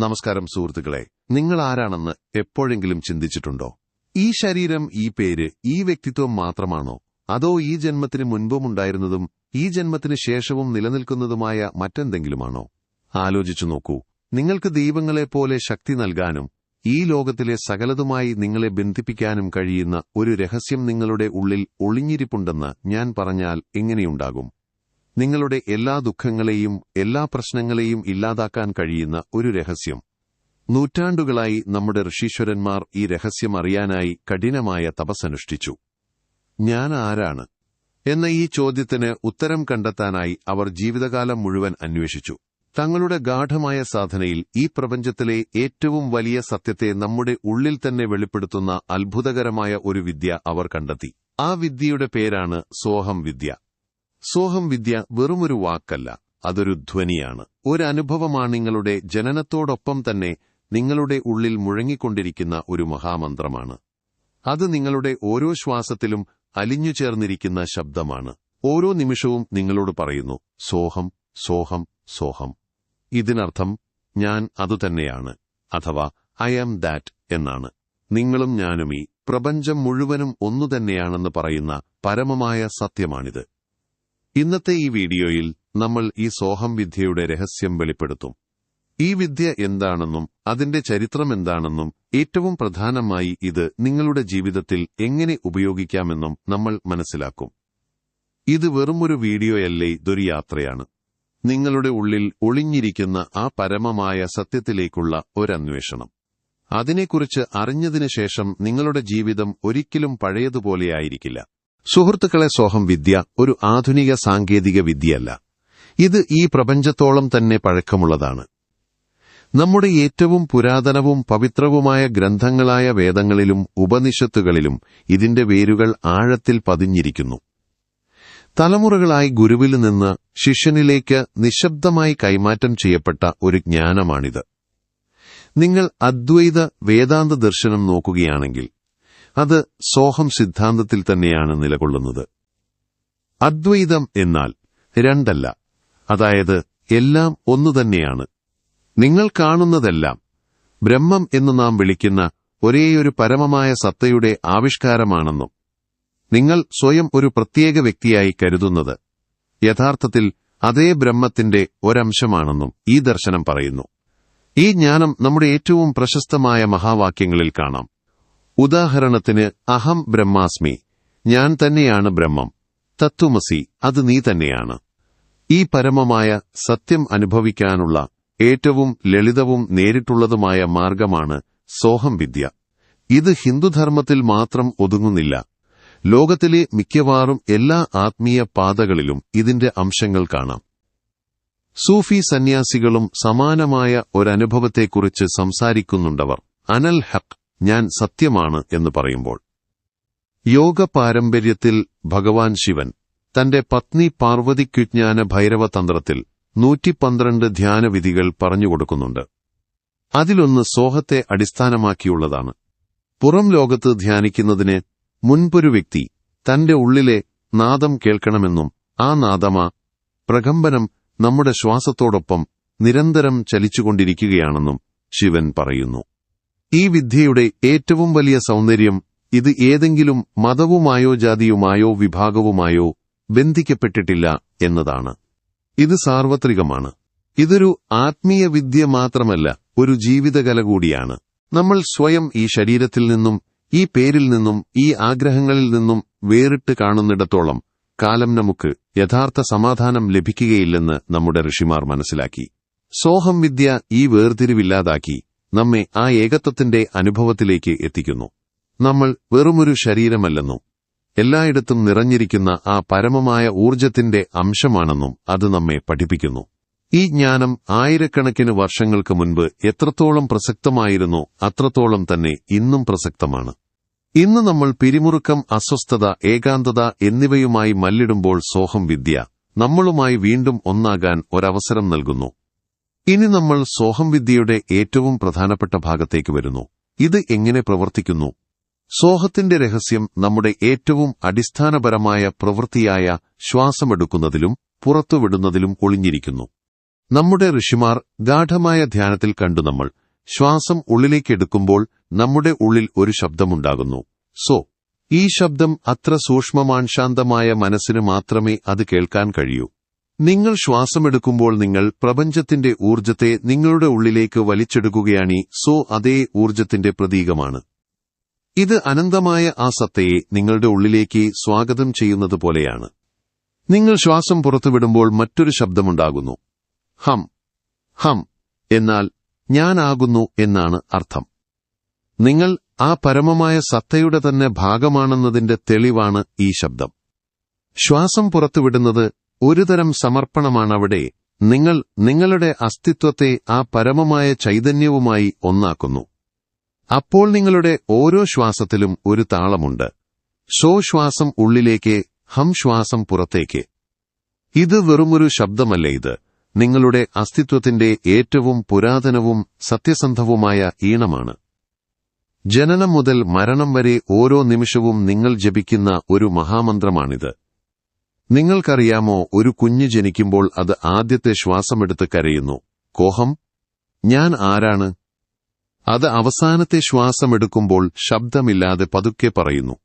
നമസ്കാരം സുഹൃത്തുക്കളെ നിങ്ങൾ ആരാണെന്ന് എപ്പോഴെങ്കിലും ചിന്തിച്ചിട്ടുണ്ടോ? ഈ ശരീരം ഈ പേര് ഈ വ്യക്തിത്വം മാത്രമാണോ? അതോ ഈ ജന്മത്തിന് മുൻപും ഉണ്ടായിരുന്നതും ഈ ജന്മത്തിന് ശേഷവും നിലനിൽക്കുന്നതുമായ മറ്റെന്തെങ്കിലുമാണോ? ആലോചിച്ചു നോക്കൂ. നിങ്ങൾക്ക് ദൈവങ്ങളെപ്പോലെ ശക്തി നൽകാനും ഈ ലോകത്തിലെ സകലതുമായി നിങ്ങളെ ബന്ധിപ്പിക്കാനും കഴിയുന്ന ഒരു രഹസ്യം നിങ്ങളുടെ ഉള്ളിൽ ഒളിഞ്ഞിരിപ്പുണ്ടെന്ന് ഞാൻ പറഞ്ഞാൽ എങ്ങനെയുണ്ടാകും? നിങ്ങളുടെ എല്ലാ ദുഃഖങ്ങളെയും എല്ലാ പ്രശ്നങ്ങളെയും ഇല്ലാതാക്കാൻ കഴിയുന്ന ഒരു രഹസ്യം. നൂറ്റാണ്ടുകളായി നമ്മുടെ ഋഷീശ്വരന്മാർ ഈ രഹസ്യം അറിയാനായി കഠിനമായ തപസ്സനുഷ്ഠിച്ചു. ഞാൻ ആരാണ്? എന്ന ഈ ചോദ്യത്തിന് ഉത്തരം കണ്ടെത്താനായി അവർ ജീവിതകാലം മുഴുവൻ അന്വേഷിച്ചു. തങ്ങളുടെ ഗാഠമായ സാധനയിൽ ഈ പ്രപഞ്ചത്തിലെ ഏറ്റവും വലിയ സത്യത്തെ നമ്മുടെ ഉള്ളിൽ തന്നെ വെളിപ്പെടുത്തുന്ന അത്ഭുതകരമായ ഒരു വിദ്യ അവർ കണ്ടെത്തി. ആ വിദ്യയുടെ പേരാണ് സോഹം വിദ്യ. സോഹം വിദ്യ വെറുമൊരു വാക്കല്ല അതൊരു ധ്വനിയാണ്. ഒരനുഭവമാണ് നിങ്ങളുടെ ജനനത്തോടൊപ്പം തന്നെ നിങ്ങളുടെ ഉള്ളിൽ മുഴങ്ങിക്കൊണ്ടിരിക്കുന്ന ഒരു മഹാമന്ത്രമാണ്. അത് നിങ്ങളുടെ ഓരോ ശ്വാസത്തിലും അലിഞ്ഞു ചേർന്നിരിക്കുന്ന ശബ്ദമാണ്. ഓരോ നിമിഷവും നിങ്ങളോട് പറയുന്നു സോഹം സോഹം സോഹം. ഇതിനർത്ഥം ഞാൻ അതുതന്നെയാണ് അഥവാ ഐ ആം ദാറ്റ് എന്നാണ്. നിങ്ങളും ഞാനും ഈ പ്രപഞ്ചം മുഴുവനും ഒന്നുതന്നെയാണെന്ന് പറയുന്ന പരമമായ സത്യമാണിത്. ഇന്നത്തെ ഈ വീഡിയോയിൽ നമ്മൾ ഈ സോഹം വിദ്യയുടെ രഹസ്യം വെളിപ്പെടുത്തും. ഈ വിദ്യ എന്താണെന്നും അതിന്റെ ചരിത്രം എന്താണെന്നും ഏറ്റവും പ്രധാനമായി ഇത് നിങ്ങളുടെ ജീവിതത്തിൽ എങ്ങനെ ഉപയോഗിക്കാമെന്നും നമ്മൾ മനസ്സിലാക്കും. ഇത് വെറുമൊരു വീഡിയോയല്ലേ ഇതൊരു യാത്രയാണ്. നിങ്ങളുടെ ഉള്ളിൽ ഒളിഞ്ഞിരിക്കുന്ന ആ പരമമായ സത്യത്തിലേക്കുള്ള ഒരന്വേഷണം. അതിനെക്കുറിച്ച് അറിഞ്ഞതിനു ശേഷം നിങ്ങളുടെ ജീവിതം ഒരിക്കലും പഴയതുപോലെയായിരിക്കില്ല. സുഹൃത്തുക്കളെ സോഹം വിദ്യ ഒരു ആധുനിക സാങ്കേതിക വിദ്യയല്ല. ഇത് ഈ പ്രപഞ്ചത്തോളം തന്നെ പഴക്കമുള്ളതാണ്. നമ്മുടെ ഏറ്റവും പുരാതനവും പവിത്രവുമായ ഗ്രന്ഥങ്ങളായ വേദങ്ങളിലും ഉപനിഷത്തുകളിലും ഇതിന്റെ വേരുകൾ ആഴത്തിൽ പതിഞ്ഞിരിക്കുന്നു. തലമുറകളായി ഗുരുവിൽ നിന്ന് ശിഷ്യനിലേക്ക് നിശബ്ദമായി കൈമാറ്റം ചെയ്യപ്പെട്ട ഒരു ജ്ഞാനമാണിത്. നിങ്ങൾ അദ്വൈത വേദാന്ത ദർശനം നോക്കുകയാണെങ്കിൽ അത് സോഹം സിദ്ധാന്തത്തിൽ തന്നെയാണ് നിലകൊള്ളുന്നത്. അദ്വൈതം എന്നാൽ രണ്ടല്ല. അതായത് എല്ലാം ഒന്നുതന്നെയാണ് നിങ്ങൾ കാണുന്നതെല്ലാം ബ്രഹ്മം എന്ന് നാം വിളിക്കുന്ന ഒരേയൊരു പരമമായ സത്തയുടെ ആവിഷ്കാരമാണെന്നും നിങ്ങൾ സ്വയം ഒരു പ്രത്യേക വ്യക്തിയായി കരുതുന്നത് യഥാർത്ഥത്തിൽ അതേ ബ്രഹ്മത്തിന്റെ ഒരംശമാണെന്നും ഈ ദർശനം പറയുന്നു. ഈ ജ്ഞാനം നമ്മുടെ ഏറ്റവും പ്രശസ്തമായ മഹാവാക്യങ്ങളിൽ കാണാം. ഉദാഹരണത്തിന് അഹം ബ്രഹ്മാസ്മി. ഞാൻ തന്നെയാണ് ബ്രഹ്മം. തത്വമസി അത് നീ തന്നെയാണ്. ഈ പരമമായ സത്യം അനുഭവിക്കാനുള്ള ഏറ്റവും ലളിതവും നേരിട്ടുള്ളതുമായ മാർഗമാണ് സോഹം വിദ്യ ഇത് ഹിന്ദുധർമ്മത്തിൽ മാത്രം ഒതുങ്ങുന്നില്ല. ലോകത്തിലെ മിക്കവാറും എല്ലാ ആത്മീയ പാതകളിലും ഇതിന്റെ അംശങ്ങൾ കാണാം. സൂഫി സന്യാസികളും സമാനമായ ഒരനുഭവത്തെക്കുറിച്ച് സംസാരിക്കുന്നുണ്ടവർ. അനൽ ഹക്ക് ഞാൻ സത്യമാണ് എന്ന് പറയുമ്പോൾ. യോഗ പാരമ്പര്യത്തിൽ ഭഗവാൻ ശിവൻ തന്റെ പത്നി പാർവതിക്കുജ്ഞാന ഭൈരവ തന്ത്രത്തിൽ നൂറ്റിപ്പന്ത്രണ്ട് ധ്യാനവിധികൾ പറഞ്ഞുകൊടുക്കുന്നുണ്ട്. അതിലൊന്ന് സോഹത്തെ അടിസ്ഥാനമാക്കിയുള്ളതാണ്. പുറം ലോകത്ത് ധ്യാനിക്കുന്നതിന് മുൻപൊരു വ്യക്തി തന്റെ ഉള്ളിലെ നാദം കേൾക്കണമെന്നും ആ നാദമ പ്രകമ്പനം നമ്മുടെ ശ്വാസത്തോടൊപ്പം നിരന്തരം ചലിച്ചുകൊണ്ടിരിക്കുകയാണെന്നും ശിവൻ പറയുന്നു. ഈ വിദ്യയുടെ ഏറ്റവും വലിയ സൗന്ദര്യം ഇത് ഏതെങ്കിലും മതവുമായോ ജാതിയുമായോ വിഭാഗവുമായോ ബന്ധിക്കപ്പെട്ടിട്ടില്ല എന്നതാണ്. ഇത് സാർവത്രികമാണ്. ഇതൊരു ആത്മീയ വിദ്യ മാത്രമല്ല ഒരു ജീവിതകല കൂടിയാണ്. നമ്മൾ സ്വയം ഈ ശരീരത്തിൽ നിന്നും ഈ പേരിൽ നിന്നും ഈ ആഗ്രഹങ്ങളിൽ നിന്നും വേറിട്ട് കാണുന്നിടത്തോളം കാലം നമുക്ക് യഥാർത്ഥ സമാധാനം ലഭിക്കുകയില്ലെന്ന് നമ്മുടെ ഋഷിമാർ മനസ്സിലാക്കി. സോഹം വിദ്യ ഈ വേർതിരിവില്ലാതാക്കി. നമ്മെ ആ ഏകത്വത്തിന്റെ അനുഭവത്തിലേക്ക് എത്തിക്കുന്നു. നമ്മൾ വെറുമൊരു ശരീരമല്ലെന്നും എല്ലായിടത്തും നിറഞ്ഞിരിക്കുന്ന ആ പരമമായ ഊർജത്തിന്റെ അംശമാണെന്നും അത് നമ്മെ പഠിപ്പിക്കുന്നു. ഈ ജ്ഞാനം ആയിരക്കണക്കിന് വർഷങ്ങൾക്ക് മുൻപ് എത്രത്തോളം പ്രസക്തമായിരുന്നോ അത്രത്തോളം തന്നെ ഇന്നും പ്രസക്തമാണ്. ഇന്ന് നമ്മൾ പിരിമുറുക്കം അസ്വസ്ഥത ഏകാന്തത എന്നിവയുമായി മല്ലിടുമ്പോൾ സോഹം വിദ്യ നമ്മളുമായി വീണ്ടും ഒന്നാകാൻ ഒരവസരം നൽകുന്നു. ഇനി നമ്മൾ സോഹം വിദ്യയുടെ ഏറ്റവും പ്രധാനപ്പെട്ട ഭാഗത്തേക്ക് വരുന്നു. ഇത് എങ്ങനെ പ്രവർത്തിക്കുന്നു? സോഹത്തിന്റെ രഹസ്യം നമ്മുടെ ഏറ്റവും അടിസ്ഥാനപരമായ പ്രവൃത്തിയായ ശ്വാസമെടുക്കുന്നതിലും പുറത്തുവിടുന്നതിലും ഒളിഞ്ഞിരിക്കുന്നു. നമ്മുടെ ഋഷിമാർ ഗാഠമായ ധ്യാനത്തിൽ കണ്ടു നമ്മൾ. ശ്വാസം ഉള്ളിലേക്കെടുക്കുമ്പോൾ നമ്മുടെ ഉള്ളിൽ ഒരു ശബ്ദമുണ്ടാകുന്നു. സോ ഈ ശബ്ദം അത്ര സൂക്ഷ്മമാൻശാന്തമായ മനസ്സിന് മാത്രമേ അത് കേൾക്കാൻ കഴിയൂ. നിങ്ങൾ ശ്വാസമെടുക്കുമ്പോൾ നിങ്ങൾ പ്രപഞ്ചത്തിന്റെ ഊർജത്തെ നിങ്ങളുടെ ഉള്ളിലേക്ക് വലിച്ചെടുക്കുകയാണ് സോ അതേ ഊർജത്തിന്റെ പ്രതീകമാണ്. ഇത് അനന്തമായ ആ സത്തയെ നിങ്ങളുടെ ഉള്ളിലേക്ക് സ്വാഗതം ചെയ്യുന്നത് പോലെയാണ്. നിങ്ങൾ ശ്വാസം പുറത്തുവിടുമ്പോൾ മറ്റൊരു ശബ്ദമുണ്ടാകുന്നു. ഹം ഹം എന്നാൽ ഞാനാകുന്നു എന്നാണ് അർത്ഥം. നിങ്ങൾ ആ പരമമായ സത്തയുടെ തന്നെ ഭാഗമാണെന്നതിന്റെ തെളിവാണ് ഈ ശബ്ദം. ശ്വാസം പുറത്തുവിടുന്നത് ഒരുതരം സമർപ്പണമാണവിടെ നിങ്ങൾ നിങ്ങളുടെ അസ്തിത്വത്തെ ആ പരമമായ ചൈതന്യവുമായി ഒന്നാക്കുന്നു. അപ്പോൾ നിങ്ങളുടെ ഓരോ ശ്വാസത്തിലും ഒരു താളമുണ്ട്. ഷോ ശ്വാസം ഉള്ളിലേക്ക് ഹം ശ്വാസം പുറത്തേക്ക്. ഇത് വെറുമൊരു ശബ്ദമല്ല ഇത്. നിങ്ങളുടെ അസ്തിത്വത്തിന്റെ ഏറ്റവും പുരാതനവും സത്യസന്ധവുമായ ഈണമാണ്. ജനനം മുതൽ മരണം വരെ ഓരോ നിമിഷവും നിങ്ങൾ ജപിക്കുന്ന ഒരു മഹാമന്ത്രമാണിത്. നിങ്ങൾക്കറിയാമോ ഒരു കുഞ്ഞ് ജനിക്കുമ്പോൾ അത് ആദ്യത്തെ ശ്വാസമെടുത്ത് കരയുന്നു. കോഹം ഞാൻ ആരാണ്? അത് അവസാനത്തെ ശ്വാസമെടുക്കുമ്പോൾ ശബ്ദമില്ലാതെ പതുക്കെ പറയുന്നു.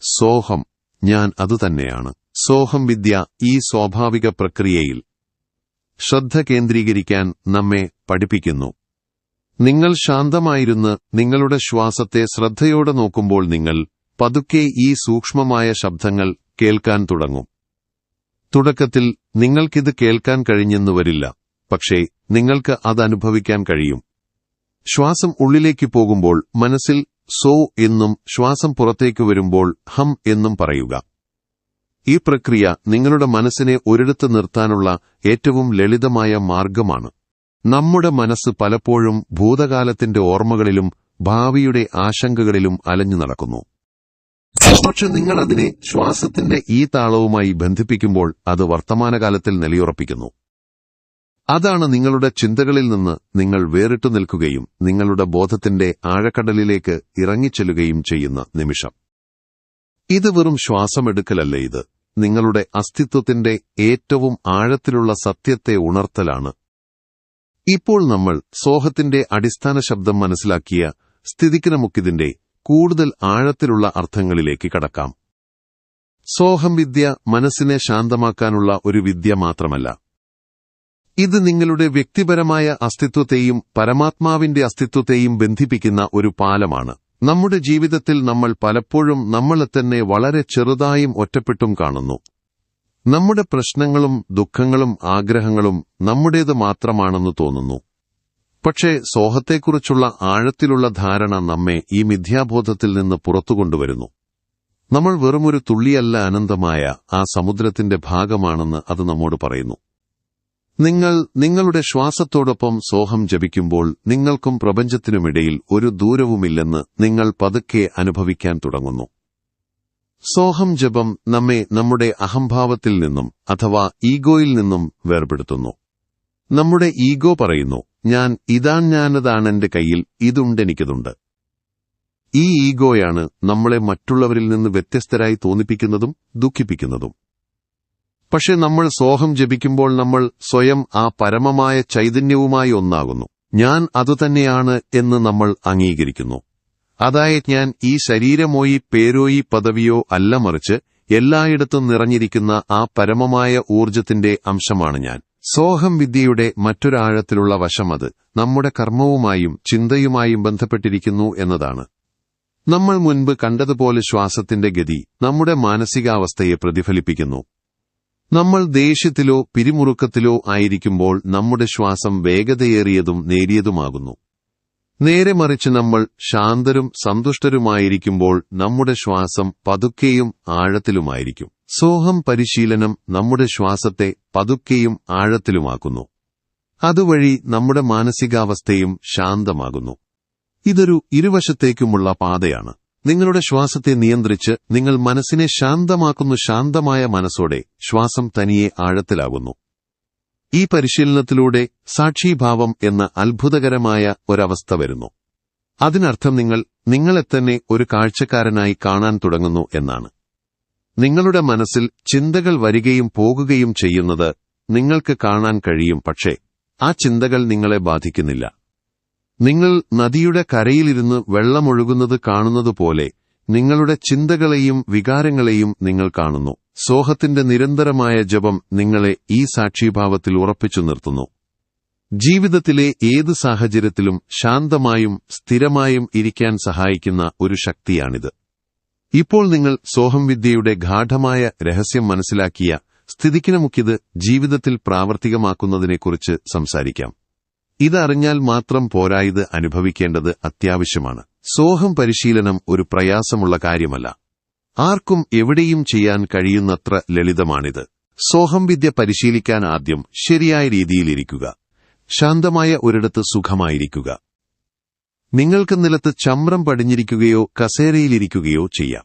സോഹം ഞാൻ അതുതന്നെയാണ് സോഹം വിദ്യ ഈ സ്വാഭാവിക പ്രക്രിയയിൽ ശ്രദ്ധ കേന്ദ്രീകരിക്കാൻ നമ്മെ പഠിപ്പിക്കുന്നു. നിങ്ങൾ ശാന്തമായിരുന്ന് നിങ്ങളുടെ ശ്വാസത്തെ ശ്രദ്ധയോടെ നോക്കുമ്പോൾ നിങ്ങൾ പതുക്കെ ഈ സൂക്ഷ്മമായ ശബ്ദങ്ങൾ കേൾക്കാൻ തുടങ്ങും. തുടക്കത്തിൽ നിങ്ങൾക്കിത് കേൾക്കാൻ കഴിഞ്ഞെന്നു വരില്ല പക്ഷേ നിങ്ങൾക്ക് അത് അനുഭവിക്കാൻ കഴിയും. ശ്വാസം ഉള്ളിലേക്ക് പോകുമ്പോൾ മനസ്സിൽ സോ എന്നും ശ്വാസം പുറത്തേക്ക് വരുമ്പോൾ ഹം എന്നും പറയുക. ഈ പ്രക്രിയ നിങ്ങളുടെ മനസ്സിനെ ഒരിടത്ത് നിർത്താനുള്ള ഏറ്റവും ലളിതമായ മാർഗമാണ്. നമ്മുടെ മനസ്സ് പലപ്പോഴും ഭൂതകാലത്തിന്റെ ഓർമ്മകളിലും ഭാവിയുടെ ആശങ്കകളിലും അലഞ്ഞു നടക്കുന്നു. പക്ഷെ നിങ്ങൾ അതിനെ ശ്വാസത്തിന്റെ ഈ താളവുമായി ബന്ധിപ്പിക്കുമ്പോൾ അത് വർത്തമാനകാലത്തിൽ നിലയുറപ്പിക്കുന്നു. അതാണ് നിങ്ങളുടെ ചിന്തകളിൽ നിന്ന് നിങ്ങൾ വേറിട്ടു നിൽക്കുകയും നിങ്ങളുടെ ബോധത്തിന്റെ ആഴക്കടലിലേക്ക് ഇറങ്ങിച്ചെല്ലുകയും ചെയ്യുന്ന നിമിഷം. ഇത് വെറും ശ്വാസമെടുക്കലല്ല ഇത്? നിങ്ങളുടെ അസ്തിത്വത്തിന്റെ ഏറ്റവും ആഴത്തിലുള്ള സത്യത്തെ ഉണർത്തലാണ്. ഇപ്പോൾ നമ്മൾ സോഹത്തിന്റെ അടിസ്ഥാന ശബ്ദം മനസ്സിലാക്കിയ സ്ഥിതിക്ക് നമുക്കിതിന്റെ കൂടുതൽ ആഴത്തിലുള്ള അർത്ഥങ്ങളിലേക്ക് കടക്കാം. സോഹം വിദ്യ മനസ്സിനെ ശാന്തമാക്കാനുള്ള ഒരു വിദ്യ മാത്രമല്ല. ഇത് നിങ്ങളുടെ വ്യക്തിപരമായ അസ്തിത്വത്തെയും പരമാത്മാവിന്റെ അസ്തിത്വത്തെയും ബന്ധിപ്പിക്കുന്ന ഒരു പാലമാണ്. നമ്മുടെ ജീവിതത്തിൽ നമ്മൾ പലപ്പോഴും നമ്മളെ തന്നെ വളരെ ചെറുതായും ഒറ്റപ്പെട്ടും കാണുന്നു. നമ്മുടെ പ്രശ്നങ്ങളും ദുഃഖങ്ങളും ആഗ്രഹങ്ങളും നമ്മുടേത് മാത്രമാണെന്ന് തോന്നുന്നു. പക്ഷേ സോഹത്തെക്കുറിച്ചുള്ള ആഴത്തിലുള്ള ധാരണ നമ്മെ ഈ മിഥ്യാബോധത്തിൽ നിന്ന് പുറത്തുകൊണ്ടുവരുന്നു. നമ്മൾ വെറുമൊരു തുള്ളിയല്ല അനന്തമായ ആ സമുദ്രത്തിന്റെ ഭാഗമാണെന്ന് അത് നമ്മോട് പറയുന്നു. നിങ്ങൾ നിങ്ങളുടെ ശ്വാസത്തോടൊപ്പം സോഹം ജപിക്കുമ്പോൾ നിങ്ങൾക്കും പ്രപഞ്ചത്തിനുമിടയിൽ ഒരു ദൂരവുമില്ലെന്ന് നിങ്ങൾ പതുക്കെ അനുഭവിക്കാൻ തുടങ്ങുന്നു. സോഹം ജപം നമ്മെ നമ്മുടെ അഹംഭാവത്തിൽ നിന്നും അഥവാ ഈഗോയിൽ നിന്നും വേർപെടുത്തുന്നു. നമ്മുടെ ഈഗോ പറയുന്നു ഞാൻ ഇതാൻ ഞാനതാണെന്റെ കയ്യിൽ ഇതുണ്ട് ഇതുണ്ടെനിക്കതുണ്ട്. ഈ ഈഗോയാണ് നമ്മളെ മറ്റുള്ളവരിൽ നിന്ന് വ്യത്യസ്തരായി തോന്നിപ്പിക്കുന്നതും ദുഃഖിപ്പിക്കുന്നതും. പക്ഷെ നമ്മൾ സോഹം ജപിക്കുമ്പോൾ നമ്മൾ സ്വയം ആ പരമമായ ചൈതന്യവുമായി ഒന്നാകുന്നു. ഞാൻ അതുതന്നെയാണ് എന്ന് നമ്മൾ അംഗീകരിക്കുന്നു. അതായത് ഞാൻ ഈ ശരീരമോയി പേരോയി പദവിയോ അല്ല മറിച്ച് എല്ലായിടത്തും നിറഞ്ഞിരിക്കുന്ന ആ പരമമായ ഊർജത്തിന്റെ അംശമാണ് ഞാൻ. സോഹം വിദ്യയുടെ മറ്റൊരാഴത്തിലുള്ള വശമത് നമ്മുടെ കർമ്മവുമായും ചിന്തയുമായും ബന്ധപ്പെട്ടിരിക്കുന്നു എന്നതാണ്. നമ്മൾ മുൻപ് കണ്ടതുപോലെ ശ്വാസത്തിന്റെ ഗതി നമ്മുടെ മാനസികാവസ്ഥയെ പ്രതിഫലിപ്പിക്കുന്നു. നമ്മൾ ദേഷ്യത്തിലോ പിരിമുറുക്കത്തിലോ ആയിരിക്കുമ്പോൾ നമ്മുടെ ശ്വാസം വേഗതയേറിയതും നേരിയതുമാകുന്നു. നേരെ മറിച്ച് നമ്മൾ ശാന്തരും സന്തുഷ്ടരുമായിരിക്കുമ്പോൾ നമ്മുടെ ശ്വാസം പതുക്കെയും ആഴത്തിലുമായിരിക്കും. സോഹം പരിശീലനം നമ്മുടെ ശ്വാസത്തെ പതുക്കെയും ആഴത്തിലുമാക്കുന്നു. അതുവഴി നമ്മുടെ മാനസികാവസ്ഥയും ശാന്തമാകുന്നു. ഇതൊരു ഇരുവശത്തേക്കുമുള്ള പാതയാണ്. നിങ്ങളുടെ ശ്വാസത്തെ നിയന്ത്രിച്ച് നിങ്ങൾ മനസ്സിനെ ശാന്തമാക്കുന്നു ശാന്തമായ മനസ്സോടെ ശ്വാസം തനിയെ ആഴത്തിലാകുന്നു. ഈ പരിശീലനത്തിലൂടെ സാക്ഷീഭാവം എന്ന അത്ഭുതകരമായ ഒരവസ്ഥ വരുന്നു. അതിനർത്ഥം നിങ്ങൾ നിങ്ങളെത്തന്നെ ഒരു കാഴ്ചക്കാരനായി കാണാൻ തുടങ്ങുന്നു എന്നാണ്. നിങ്ങളുടെ മനസ്സിൽ ചിന്തകൾ വരികയും പോകുകയും ചെയ്യുന്നത് നിങ്ങൾക്ക് കാണാൻ കഴിയും പക്ഷേ ആ ചിന്തകൾ നിങ്ങളെ ബാധിക്കുന്നില്ല. നിങ്ങൾ നദിയുടെ കരയിലിരുന്ന് വെള്ളമൊഴുകുന്നത് കാണുന്നതുപോലെ നിങ്ങളുടെ ചിന്തകളെയും വികാരങ്ങളെയും നിങ്ങൾ കാണുന്നു. സോഹത്തിന്റെ നിരന്തരമായ ജപം നിങ്ങളെ ഈ സാക്ഷിഭാവത്തിൽ ഉറപ്പിച്ചു നിർത്തുന്നു. ജീവിതത്തിലെ ഏത് സാഹചര്യത്തിലും ശാന്തമായും സ്ഥിരമായും ഇരിക്കാൻ സഹായിക്കുന്ന ഒരു ശക്തിയാണിത്. ഇപ്പോൾ നിങ്ങൾ സോഹം വിദ്യയുടെ ഗാഠമായ രഹസ്യം മനസ്സിലാക്കിയ സ്ഥിതിക്കിന് നമുക്കിത് ജീവിതത്തിൽ പ്രാവർത്തികമാക്കുന്നതിനെക്കുറിച്ച് സംസാരിക്കാം. ഇതറിഞ്ഞാൽ മാത്രം പോരായത് അനുഭവിക്കേണ്ടത് അത്യാവശ്യമാണ്. സോഹം പരിശീലനം ഒരു പ്രയാസമുള്ള കാര്യമല്ല. ആർക്കും എവിടെയും ചെയ്യാൻ കഴിയുന്നത്ര ലളിതമാണിത്. സോഹം വിദ്യ പരിശീലിക്കാൻ ആദ്യം ശരിയായ രീതിയിലിരിക്കുക. ശാന്തമായ ഒരിടത്ത് സുഖമായിരിക്കുക. നിങ്ങൾക്ക് നിലത്ത് ചമ്രം പടിഞ്ഞിരിക്കുകയോ കസേരയിലിരിക്കുകയോ ചെയ്യാം.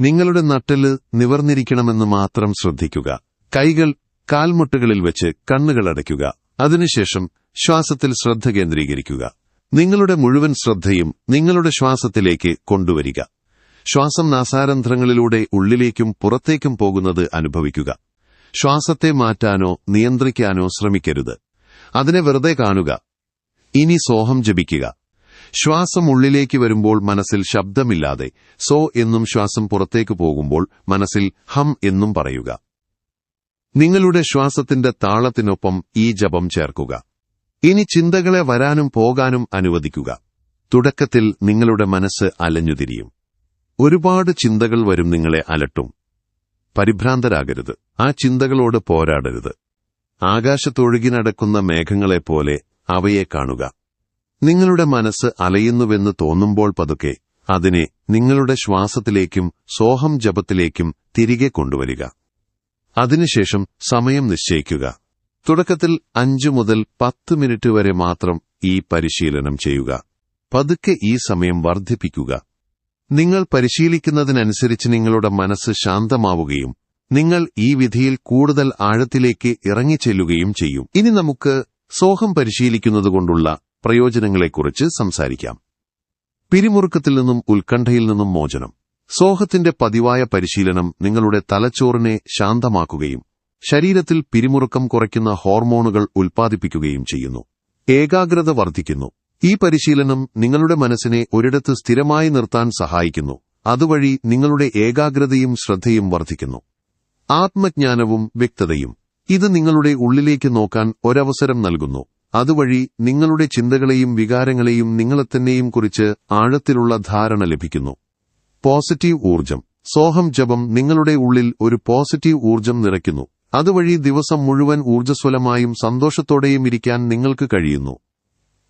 നിങ്ങളുടെ നട്ടൽ നിവർന്നിരിക്കണമെന്ന് മാത്രം ശ്രദ്ധിക്കുക. കൈകൾ കാൽമുട്ടുകളിൽ വെച്ച് കണ്ണുകൾ അടയ്ക്കുക. അതിനുശേഷം ശ്വാസത്തിൽ ശ്രദ്ധ കേന്ദ്രീകരിക്കുക. നിങ്ങളുടെ മുഴുവൻ ശ്രദ്ധയും നിങ്ങളുടെ ശ്വാസത്തിലേക്ക് കൊണ്ടുവരിക. ശ്വാസം നാസാരന്ധ്രങ്ങളിലൂടെ ഉള്ളിലേക്കും പുറത്തേക്കും പോകുന്നത് അനുഭവിക്കുക. ശ്വാസത്തെ മാറ്റാനോ നിയന്ത്രിക്കാനോ ശ്രമിക്കരുത്. അതിനെ വെറുതെ കാണുക. ഇനി സോഹം ജപിക്കുക. ശ്വാസം ഉള്ളിലേക്ക് വരുമ്പോൾ മനസ്സിൽ ശബ്ദമില്ലാതെ സോ എന്നും ശ്വാസം പുറത്തേക്ക് പോകുമ്പോൾ മനസ്സിൽ ഹം എന്നും പറയുക. നിങ്ങളുടെ ശ്വാസത്തിന്റെ താളത്തിനൊപ്പം ഈ ജപം ചേർക്കുക. ഇനി ചിന്തകളെ വരാനും പോകാനും അനുവദിക്കുക. തുടക്കത്തിൽ നിങ്ങളുടെ മനസ്സ് അലഞ്ഞുതിരിയും. ഒരുപാട് ചിന്തകൾ വരും നിങ്ങളെ അലട്ടും. പരിഭ്രാന്തരാകരുത്. ആ ചിന്തകളോട് പോരാടരുത്. ആകാശത്തൊഴുകി നടക്കുന്ന മേഘങ്ങളെപ്പോലെ അവയെ കാണുക. നിങ്ങളുടെ മനസ്സ് അലയുന്നുവെന്ന് തോന്നുമ്പോൾ പതുക്കെ അതിനെ നിങ്ങളുടെ ശ്വാസത്തിലേക്കും സോഹം ജപത്തിലേക്കും തിരികെ കൊണ്ടുവരിക. അതിനുശേഷം സമയം നിശ്ചയിക്കുക. തുടക്കത്തിൽ അഞ്ചു മുതൽ പത്ത് മിനിറ്റ് വരെ മാത്രം ഈ പരിശീലനം ചെയ്യുക. പതുക്കെ ഈ സമയം വർദ്ധിപ്പിക്കുക. നിങ്ങൾ പരിശീലിക്കുന്നതിനനുസരിച്ച് നിങ്ങളുടെ മനസ്സ് ശാന്തമാവുകയും നിങ്ങൾ ഈ വിധിയിൽ കൂടുതൽ ആഴത്തിലേക്ക് ഇറങ്ങിച്ചെല്ലുകയും ചെയ്യും. ഇനി നമുക്ക് സോഹം പരിശീലിക്കുന്നതുകൊണ്ടുള്ള പ്രയോജനങ്ങളെക്കുറിച്ച് സംസാരിക്കാം. പിരിമുറുക്കത്തിൽ നിന്നും ഉത്കണ്ഠയിൽ നിന്നും മോചനം. സോഹത്തിന്റെ പതിവായ പരിശീലനം നിങ്ങളുടെ തലച്ചോറിനെ ശാന്തമാക്കുകയും ശരീരത്തിൽ പിരിമുറുക്കം കുറയ്ക്കുന്ന ഹോർമോണുകൾ ഉൽപ്പാദിപ്പിക്കുകയും ചെയ്യുന്നു. ഏകാഗ്രത വർദ്ധിക്കുന്നു. ഈ പരിശീലനം നിങ്ങളുടെ മനസ്സിനെ ഒരിടത്ത് സ്ഥിരമായി നിർത്താൻ സഹായിക്കുന്നു. അതുവഴി നിങ്ങളുടെ ഏകാഗ്രതയും ശ്രദ്ധയും വർദ്ധിക്കുന്നു. ആത്മജ്ഞാനവും വ്യക്തതയും. ഇത് നിങ്ങളുടെ ഉള്ളിലേക്ക് നോക്കാൻ ഒരവസരം നൽകുന്നു. അതുവഴി നിങ്ങളുടെ ചിന്തകളെയും വികാരങ്ങളെയും നിങ്ങളെത്തന്നെയും കുറിച്ച് ആഴത്തിലുള്ള ധാരണ ലഭിക്കുന്നു. പോസിറ്റീവ് ഊർജം സോഹം ജപം നിങ്ങളുടെ ഉള്ളിൽ ഒരു പോസിറ്റീവ് ഊർജം നിറയ്ക്കുന്നു. അതുവഴി ദിവസം മുഴുവൻ ഊർജസ്വലമായും സന്തോഷത്തോടെയും ഇരിക്കാൻ നിങ്ങൾക്ക് കഴിയുന്നു.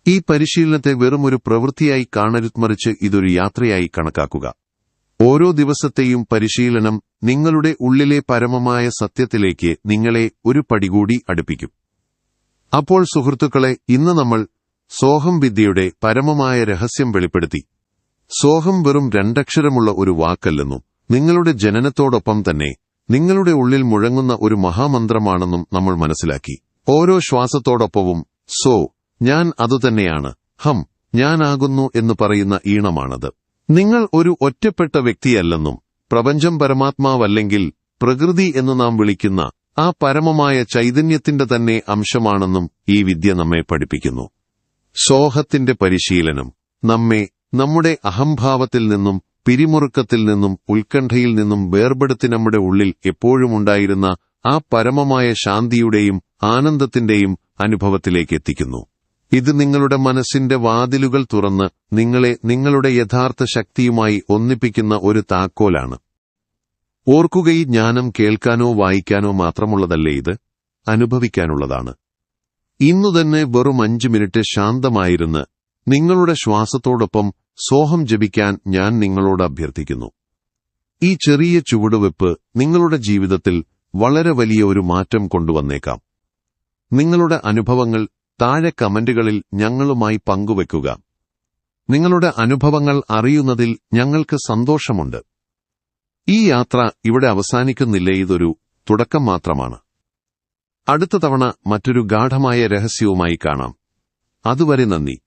ഈ പരിശീലനത്തെ വെറും ഒരു പ്രവൃത്തിയായി കാണരുത് മറിച്ച് ഇതൊരു യാത്രയായി കണക്കാക്കുക. ഓരോ ദിവസത്തെയും പരിശീലനം നിങ്ങളുടെ ഉള്ളിലെ പരമമായ സത്യത്തിലേക്ക് നിങ്ങളെ ഒരു പടികൂടി അടുപ്പിക്കും. അപ്പോൾ സുഹൃത്തുക്കളെ ഇന്ന് നമ്മൾ സോഹം വിദ്യയുടെ പരമമായ രഹസ്യം വെളിപ്പെടുത്തി. സോഹം വെറും രണ്ടക്ഷരമുള്ള ഒരു വാക്കല്ലെന്നും. നിങ്ങളുടെ ജനനത്തോടൊപ്പം തന്നെ നിങ്ങളുടെ ഉള്ളിൽ മുഴങ്ങുന്ന ഒരു മഹാമന്ത്രമാണെന്നും നമ്മൾ മനസ്സിലാക്കി. ഓരോ ശ്വാസത്തോടൊപ്പവും സോ ഞാൻ അതുതന്നെയാണ് ഹം ഞാനാകുന്നു എന്ന് പറയുന്ന ഈണമാണത്. നിങ്ങൾ ഒരു ഒറ്റപ്പെട്ട വ്യക്തിയല്ലെന്നും പ്രപഞ്ചം പരമാത്മാവല്ലെങ്കിൽ പ്രകൃതി എന്ന് നാം വിളിക്കുന്ന ആ പരമമായ ചൈതന്യത്തിന്റെ തന്നെ അംശമാണെന്നും ഈ വിദ്യ നമ്മെ പഠിപ്പിക്കുന്നു. സോഹത്തിന്റെ പരിശീലനം നമ്മെ നമ്മുടെ അഹംഭാവത്തിൽ നിന്നും പിരിമുറുക്കത്തിൽ നിന്നും ഉത്കണ്ഠയിൽ നിന്നും വേർപെടുത്തി നമ്മുടെ ഉള്ളിൽ എപ്പോഴും ഉണ്ടായിരുന്ന ആ പരമമായ ശാന്തിയുടെയും ആനന്ദത്തിന്റെയും അനുഭവത്തിലേക്ക് എത്തിക്കുന്നു. ഇത് നിങ്ങളുടെ മനസ്സിന്റെ വാതിലുകൾ തുറന്ന് നിങ്ങളെ നിങ്ങളുടെ യഥാർത്ഥ ശക്തിയുമായി ഒന്നിപ്പിക്കുന്ന ഒരു താക്കോലാണ്. ഓർക്കുകയി ജ്ഞാനം കേൾക്കാനോ വായിക്കാനോ മാത്രമുള്ളതല്ലേ ഇത്? അനുഭവിക്കാനുള്ളതാണ്. ഇന്നു തന്നെ വെറും അഞ്ചു മിനിറ്റ് ശാന്തമായിരുന്ന് നിങ്ങളുടെ ശ്വാസത്തോടൊപ്പം സോഹം ജപിക്കാൻ ഞാൻ നിങ്ങളോട് അഭ്യർത്ഥിക്കുന്നു. ഈ ചെറിയ ചുവടുവെപ്പ് നിങ്ങളുടെ ജീവിതത്തിൽ വളരെ വലിയ ഒരു മാറ്റം കൊണ്ടുവന്നേക്കാം. നിങ്ങളുടെ അനുഭവങ്ങൾ താഴെ കമന്റുകളിൽ ഞങ്ങളുമായി പങ്കുവെക്കുക. നിങ്ങളുടെ അനുഭവങ്ങൾ അറിയുന്നതിൽ ഞങ്ങൾക്ക് സന്തോഷമുണ്ട്. ഈ യാത്ര ഇവിടെ അവസാനിക്കുന്നില്ല ഇതൊരു തുടക്കം മാത്രമാണ്. അടുത്ത തവണ മറ്റൊരു ഗാഠമായ രഹസ്യവുമായി കാണാം. അതുവരെ നന്ദി.